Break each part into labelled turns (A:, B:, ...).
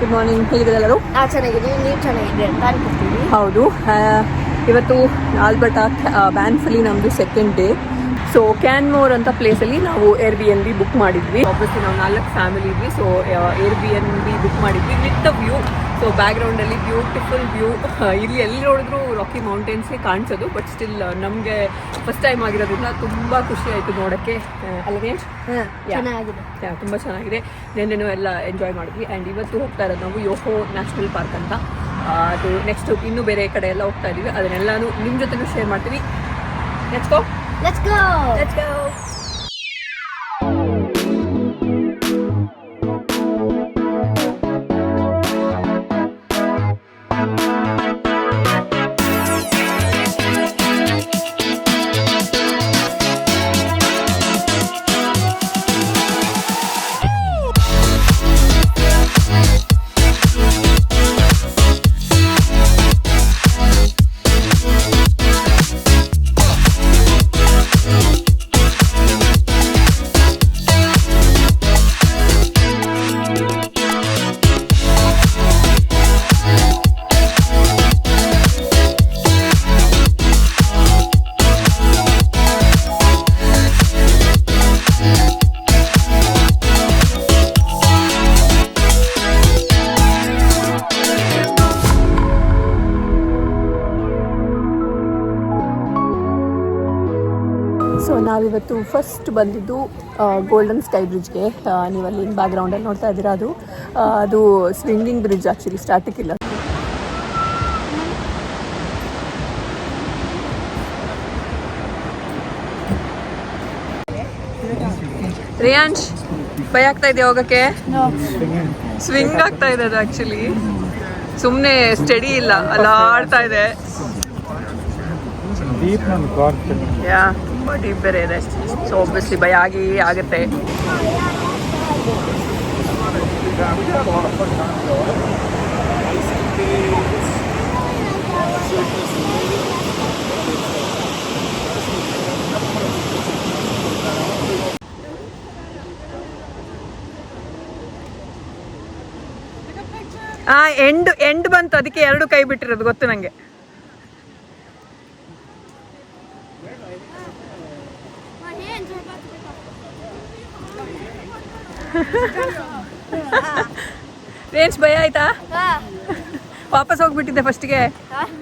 A: ಹೇಗಿದೆ ಎಲ್ಲರೂ
B: ನಾ ಚೆನ್ನಾಗಿದ್ದೀವಿ ನೀವು ಚೆನ್ನಾಗಿದೆ ಅಂತ
A: ಹೌದು. ಇವತ್ತು ಆಲ್ಬರ್ಟಾ ಬ್ಯಾನ್ಸಲ್ಲಿ ನಮ್ದು ಸೆಕೆಂಡ್ ಡೇ ಸೊ ಕ್ಯಾನ್ಮೋರ್ ಅಂತ ಪ್ಲೇಸಲ್ಲಿ ನಾವು air B N B book ಮಾಡಿದ್ವಿ. ಆಬ್ವಿಯಸ್ಲಿ ನಾವು ನಾಲ್ಕು ಫ್ಯಾಮಿಲಿ ಇದ್ವಿ so air B N B book ಮಾಡಿದ್ವಿ. ವಿತ್ ದ ವ್ಯೂ ಸೊ ಬ್ಯಾಕ್ಗ್ರೌಂಡಲ್ಲಿ ಬ್ಯೂಟಿಫುಲ್ ವ್ಯೂ ಇಲ್ಲಿ ಎಲ್ಲಿ ನೋಡಿದ್ರು ರಾಕಿ ಮೌಂಟೇನ್ಸೇ ಕಾಣಿಸೋದು ಬಟ್ ಸ್ಟಿಲ್ ನಮಗೆ ಫಸ್ಟ್ ಟೈಮ್ ಆಗಿರೋದ್ರಿಂದ ತುಂಬ ಖುಷಿ ಆಯಿತು ನೋಡೋಕ್ಕೆ. ಅಲ್ಲವೇ
B: ಚೆನ್ನಾಗಿದೆ.
A: ಯಾ, ತುಂಬ ಚೆನ್ನಾಗಿದೆ. ನೆನ್ನೆನೂ ಎಲ್ಲ ಎಂಜಾಯ್ ಮಾಡಿದ್ವಿ. ಆ್ಯಂಡ್ ಇವತ್ತು ಹೋಗ್ತಾ ಇರೋದು ನಾವು ಯೋಹೋ ನ್ಯಾಷನಲ್ ಪಾರ್ಕ್ ಅಂತ. ಆ, ಅದು ನೆಕ್ಸ್ಟ್ ಇನ್ನೂ ಬೇರೆ ಕಡೆ ಎಲ್ಲ ಹೋಗ್ತಾ ಇದೀವಿ. ಅದನ್ನೆಲ್ಲಾನು ನಿಮ್ಮ ಜೊತೆನೂ ಶೇರ್ ಮಾಡ್ತೀವಿ. Next
B: go let's
A: go let's go ನಾವಿವತ್ತು ಫಸ್ಟ್ ಬಂದಿದ್ದು ಗೋಲ್ಡನ್ ಸ್ಕೈ ಬ್ರಿಡ್ಜ್ಗೆ ನೀವು ಅಲ್ಲಿ ಬ್ಯಾಕ್ಗ್ರೌಂಡಲ್ಲಿ ನೋಡ್ತಾ ಇದ್ದೀರಾ ಅದು. ಅದು ಸ್ವಿಂಗಿಂಗ್ ಬ್ರಿಡ್ಜ್ ಆ್ಯಕ್ಚುಲಿ ಸ್ಟಾರ್ಟಿಕ್ ಇಲ್ಲ. ರಿಯಾನ್ಶ್ ಭಯ ಆಗ್ತಾ ಇದೆ ಹೋಗಕ್ಕೆ? ಸ್ವಿಂಗ್ ಆಗ್ತಾ ಇದೆ ಅದು ಆ್ಯಕ್ಚುಲಿ ಸುಮ್ಮನೆ ಸ್ಟಡಿ ಇಲ್ಲ ಅಲ್ಲಾಡ್ತಾ ಇದೆ.
C: ಡೀಪ್ ನಾನು
A: ಯಾ ತುಂಬ ಡೀಪ್ ಬೇರೆ ಇದೆ. ಸೊ ಒಬ್ವಿಯಸ್ಲಿ ಭಯ ಆಗಿ ಆಗುತ್ತೆ. ಆ ಎಂಡ್ ಎಂಡ್ ಬಂತು. ಅದಕ್ಕೆ ಎರಡು ಕೈ ಬಿಟ್ಟಿರೋದು, ಗೊತ್ತು ನಂಗೆ. ರೇಂಜ್ ಭಯ ಆಯ್ತಾ? ವಾಪಸ್ ಹೋಗ್ಬಿಟ್ಟಿದ್ದೆ ಫಸ್ಟಿಗೆ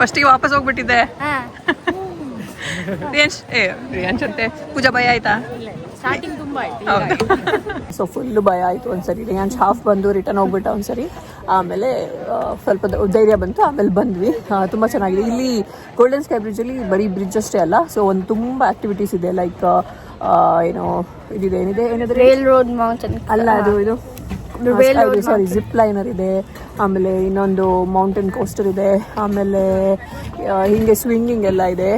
A: ಫಸ್ಟಿಗೆ ವಾಪಸ್ ಹೋಗ್ಬಿಟ್ಟಿದ್ದೆ. ರೇಂಜ್ ಏ ರೇಂಜ್ ಅಂತೆ. ಪೂಜಾ ಭಯ ಆಯ್ತಾ? ಸೊ ಫುಲ್ಲು ಭಯ ಆಯಿತು ಒಂದ್ಸರಿ. ರೇಂಜ್ ಹಾಫ್ ಬಂದು ರಿಟರ್ನ್ ಹೋಗ್ಬಿಟ್ಟ ಒಂದ್ಸರಿ. ಆಮೇಲೆ ಸ್ವಲ್ಪ ಧೈರ್ಯ ಬಂತು. ಆಮೇಲೆ ಬಂದ್ವಿ. ತುಂಬ ಚೆನ್ನಾಗಿದೆ. ಇಲ್ಲಿ ಗೋಲ್ಡನ್ ಸ್ಕೈ ಬ್ರಿಡ್ಜಲ್ಲಿ ಬರೀ ಬ್ರಿಡ್ಜ್ ಅಷ್ಟೇ ಅಲ್ಲ. ಸೊ ಒಂದು ತುಂಬ ಆಕ್ಟಿವಿಟೀಸ್ ಇದೆ. ಲೈಕ್ ಏನೋ ಇದಿದೆ ಏನಿದೆ
B: ರೇಲ್ ರೋಡ್ ಮೌಂಟೇನ್
A: ಅಲ್ಲ ಅದು ಇದು. ಸಾರಿ ಜಿಪ್ ಲೈನರ್ ಇದೆ. ಆಮೇಲೆ ಇನ್ನೊಂದು ಮೌಂಟೇನ್ ಕೋಸ್ಟರ್ ಇದೆ. ಆಮೇಲೆ ಹಿಂಗೆ ಸ್ವಿಂಗಿಂಗ್ ಎಲ್ಲ ಇದೆ.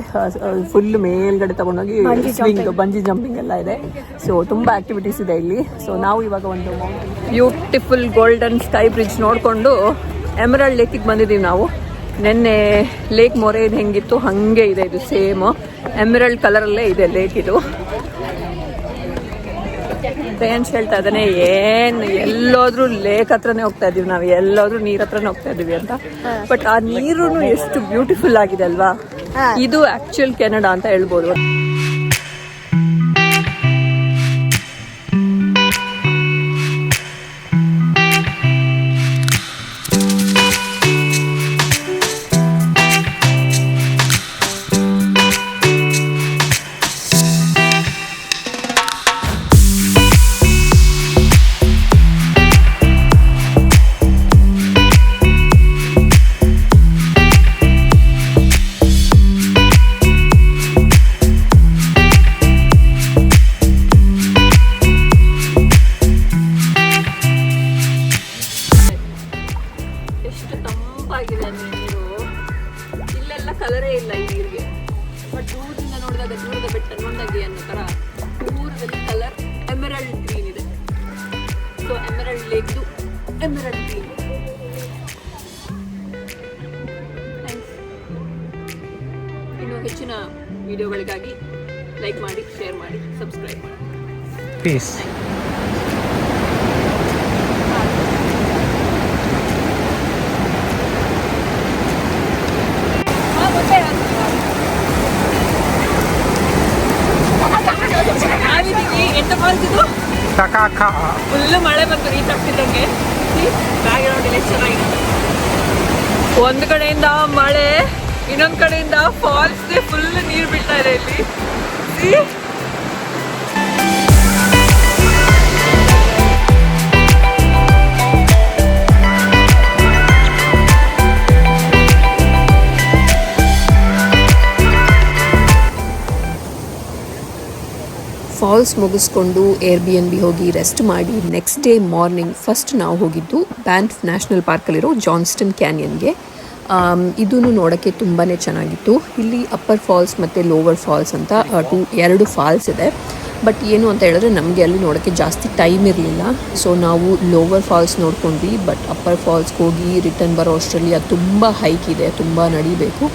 A: ಫುಲ್ ಮೇಲ್ಗಡೆ ತಗೊಂಡೋಗಿ ಸ್ವಿಂಗ್ ಬಂಜಿ ಜಂಪಿಂಗ್ ಎಲ್ಲ ಇದೆ. ಸೊ ತುಂಬಾ ಆಕ್ಟಿವಿಟೀಸ್ ಇದೆ ಇಲ್ಲಿ. ಸೊ ನಾವು ಇವಾಗ ಒಂದು ಬ್ಯೂಟಿಫುಲ್ ಗೋಲ್ಡನ್ ಸ್ಕೈ ಬ್ರಿಡ್ಜ್ ನೋಡಿಕೊಂಡು ಎಮರಲ್ಡ್ ಲೇಕಿಗೆ ಬಂದಿದ್ದೀವಿ ನಾವು. ನಿನ್ನೆ ಲೇಕ್ ಮೊರೆ ಹೆಂಗಿತ್ತು? ಹಾಗೆ ಇದೆ ಇದು ಸೇಮ್ ಎಮರಲ್ಡ್ ಕಲರಲ್ಲೇ ಇದೆ ಲೇಕ್ ಇದು. ಫ್ರೆಂಡ್ಸ್ ಹೇಳ್ತಾ ಇದ್ದಾನೆ? ಏನ್ ಎಲ್ಲೋದ್ರೂ ಲೇಕ್ ಹತ್ರನೇ ಹೋಗ್ತಾ ಇದೀವಿ ನಾವು. ಎಲ್ಲೋದ್ರೂ ನೀರ್ ಹತ್ರನೇ ಹೋಗ್ತಾ ಇದೀವಿ ಅಂತ. ಬಟ್ ಆ ನೀರು ಎಷ್ಟು ಬ್ಯೂಟಿಫುಲ್ ಆಗಿದೆ ಅಲ್ವಾ? ಇದು ಆಕ್ಚುಯಲ್ ಕೆನಡಾ ಅಂತ ಹೇಳ್ಬೋದು. ಅಂದ್ರೆ ನೀರು. ಇಲ್ಲೆಲ್ಲ ಕಲರೇ ಇಲ್ಲ ಈ ನೀರಿಗೆ. ಬಟ್ ದೂರದಿಂದ ನೋಡಿದಾಗ ದೂರದ ಬೆಟ್ಟ ನೋಡಿದಾಗೆ ಅನ್ನೋ ಥರ ದೂರದಲ್ಲಿ ಕಲರ್ ಎಮರಲ್ಡ್ ಗ್ರೀನ್ ಇದೆ. ಸೊ ಎಮರಲ್ಡ್ ಲೇಕ್ದು ಎಮರಲ್ಡ್ ಗ್ರೀನ್ ಇನ್ನು ಹೆಚ್ಚಿನ ವಿಡಿಯೋಗಳಿಗಾಗಿ ಲೈಕ್ ಮಾಡಿ ಶೇರ್ ಮಾಡಿ ಸಬ್ಸ್ಕ್ರೈಬ್ ಮಾಡಿ.
C: ಪೀಸ್
A: ಫುಲ್ ಮಳೆ ಬಂತು ರೀಚ್ ಆಗ್ತಿದ್ದಂಗೆ ಒಂದು ಕಡೆಯಿಂದ ಮಳೆ, ಇನ್ನೊಂದು ಕಡೆಯಿಂದ ಫಾಲ್ಸ್ ಫುಲ್ ನೀರು ಬೀಳ್ತಾ ಇದೆ ಇಲ್ಲಿ.
D: ಫಾಲ್ಸ್ ಮುಗಿಸ್ಕೊಂಡು ಏರ್ ಬಿ ಎನ್ ಬಿ ಹೋಗಿ ರೆಸ್ಟ್ ಮಾಡಿ ನೆಕ್ಸ್ಟ್ ಡೇ ಮಾರ್ನಿಂಗ್ ಫಸ್ಟ್ ನಾವು ಹೋಗಿದ್ದು ಬ್ಯಾನ್ಫ್ ನ್ಯಾಷನಲ್ ಪಾರ್ಕಲ್ಲಿರೋ ಜಾನ್ಸ್ಟನ್ ಕ್ಯಾನಿಯನ್ಗೆ ಇದೂ ನೋಡೋಕ್ಕೆ ತುಂಬಾ ಚೆನ್ನಾಗಿತ್ತು. ಇಲ್ಲಿ ಅಪ್ಪರ್ ಫಾಲ್ಸ್ ಮತ್ತು ಲೋವರ್ ಫಾಲ್ಸ್ ಅಂತ ಟು ಎರಡು ಫಾಲ್ಸ್ ಇದೆ. ಬಟ್ ಏನು ಅಂತ ಹೇಳಿದ್ರೆ ನಮಗೆ ಅಲ್ಲಿ ನೋಡೋಕ್ಕೆ ಜಾಸ್ತಿ ಟೈಮ್ ಇರಲಿಲ್ಲ. ಸೊ ನಾವು ಲೋವರ್ ಫಾಲ್ಸ್ ನೋಡ್ಕೊಂಡ್ವಿ ಬಟ್ ಅಪ್ಪರ್ ಫಾಲ್ಸ್ಗೆ ಹೋಗಿ ರಿಟರ್ನ್ ಬರೋ ಅಷ್ಟರಲ್ಲಿ ಅದು ತುಂಬ ಹೈಕ್ ಇದೆ, ತುಂಬ ನಡಿಬೇಕು.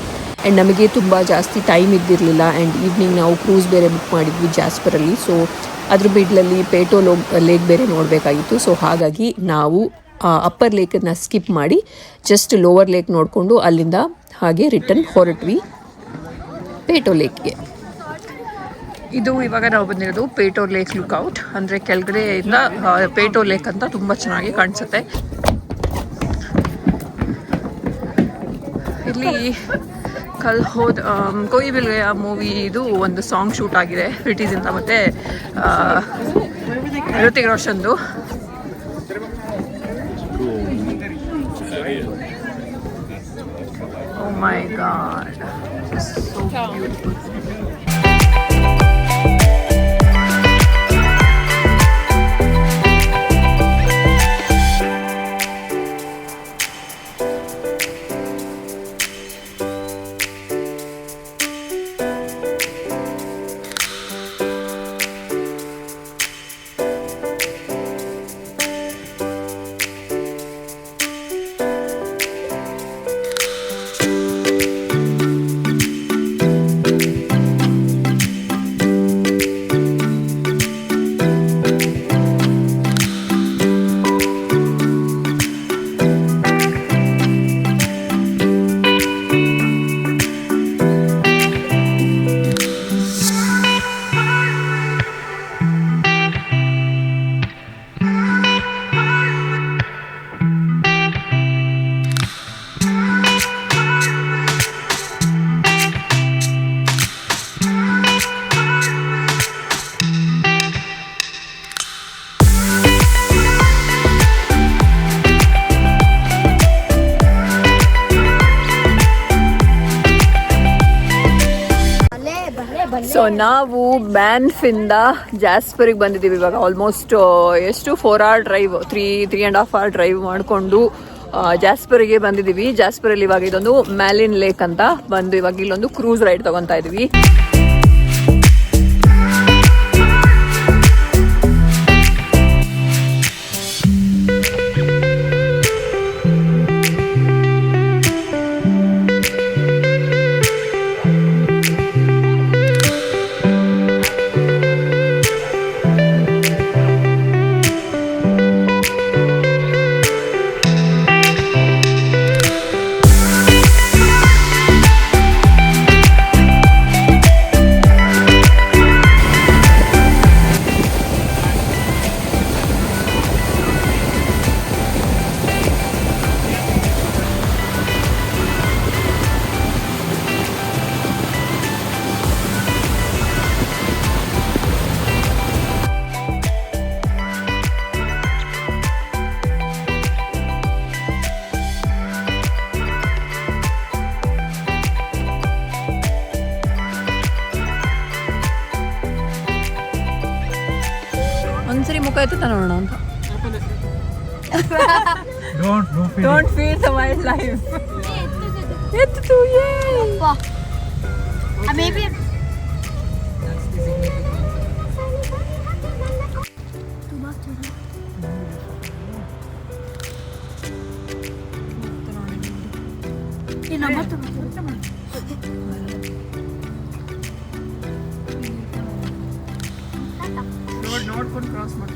D: ಆ್ಯಂಡ್ ನಮಗೆ ತುಂಬ ಜಾಸ್ತಿ ಟೈಮ್ ಇದ್ದಿರಲಿಲ್ಲ. ಆ್ಯಂಡ್ ಈವ್ನಿಂಗ್ ನಾವು ಕ್ರೂಸ್ ಬೇರೆ ಬುಕ್ ಮಾಡಿದ್ವಿ ಜಾಸ್ಪರಲ್ಲಿ ಸೊ ಅದ್ರ ಬಿಡ್ಲಲ್ಲಿ ಪೇಟೋ ಲೋ ಲೇಕ್ ಬೇರೆ ನೋಡಬೇಕಾಗಿತ್ತು. ಸೊ ಹಾಗಾಗಿ ನಾವು ಅಪ್ಪರ್ ಲೇಕನ್ನು ಸ್ಕಿಪ್ ಮಾಡಿ ಜಸ್ಟ್ ಲೋವರ್ ಲೇಕ್ ನೋಡಿಕೊಂಡು ಅಲ್ಲಿಂದ ಹಾಗೆ ರಿಟರ್ನ್ ಹೊರಟ್ವಿ ಪೇಟೋ ಲೇಕ್ಗೆ
A: ಇದು ಇವಾಗ ನಾವು ಬಂದಿರೋದು ಪೇಟೋ ಲೇಕ್ ಲುಕ್ಔಟ್ ಅಂದರೆ ಕೆಳಗಡೆಯಿಂದ ಪೇಟೋ ಲೇಕ್ ಅಂತ ತುಂಬ ಚೆನ್ನಾಗಿ ಕಾಣಿಸುತ್ತೆ. ಇಲ್ಲಿ ಕಲ್ ಹೋದ್ ಕೊಯ್ ಬಿಲ್ಗೆಯ ಮೂವಿದು ಒಂದು ಸಾಂಗ್ ಶೂಟ್ ಆಗಿದೆ ಬ್ರಿಟಿಷಿಂದ ಮತ್ತು Hrithik ರೋಷನ್ದು my god
B: god. So
A: so ನಾವು ಬ್ಯಾನ್ಫಿಂದ ಜಾಸ್ಪರಿಗೆ ಬಂದಿದ್ದೀವಿ ಇವಾಗ ಆಲ್ಮೋಸ್ಟ್ ಎಷ್ಟು? Four hour drive three three and half hour drive ಮಾಡಿಕೊಂಡು ಜಾಸ್ಪರಿಗೆ ಬಂದಿದ್ದೀವಿ. ಜಾಸ್ಪರಲ್ಲಿ ಇವಾಗ ಇದೊಂದು ಮ್ಯಾಲಿನ್ ಲೇಕ್ ಅಂತ ಬಂದು ಇವಾಗ ಇಲ್ಲೊಂದು ಕ್ರೂಸ್ ರೈಡ್ ತಗೊತಾ ಇದೀವಿ. ಒಂದ್ಸರಿ ಮುಖ ಎತ್ತ ನೋಡೋಣ ಅಂತ
C: Don't, don't feel
A: don't feel the wild life ಎತ್ತು
B: ಮೇಬಿ
A: ನೋಡ್ ನೋಡ್ಕೊಂಡು ಕ್ರಾಸ್ ಮಾಡ್ಕೊಂಡು